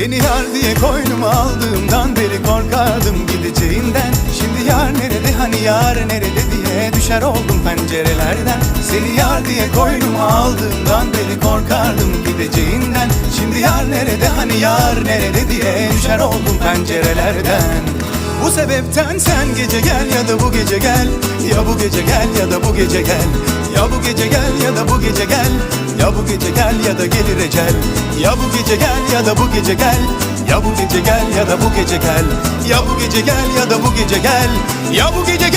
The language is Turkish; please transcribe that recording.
Seni yar diye koynuma aldığımdan beri korkardım gideceğinden. Şimdi yar nerede hani yar nerede diye düşer oldum pencerelerden. Seni yar diye koynuma aldığımdan beri korkardım gideceğinden. Şimdi yar nerede hani yar nerede diye düşer oldum pencerelerden bu sebepten sen gece gel ya da bu gece gel Ya bu gece gel ya da bu gece gel Ya bu gece gel ya da bu gece gel Ya bu gece gel ya da gelir ecel Ya bu gece gel ya da bu gece gel Ya bu gece gel ya da bu gece gel Ya bu gece gel ya da bu gece gel Ya bu gece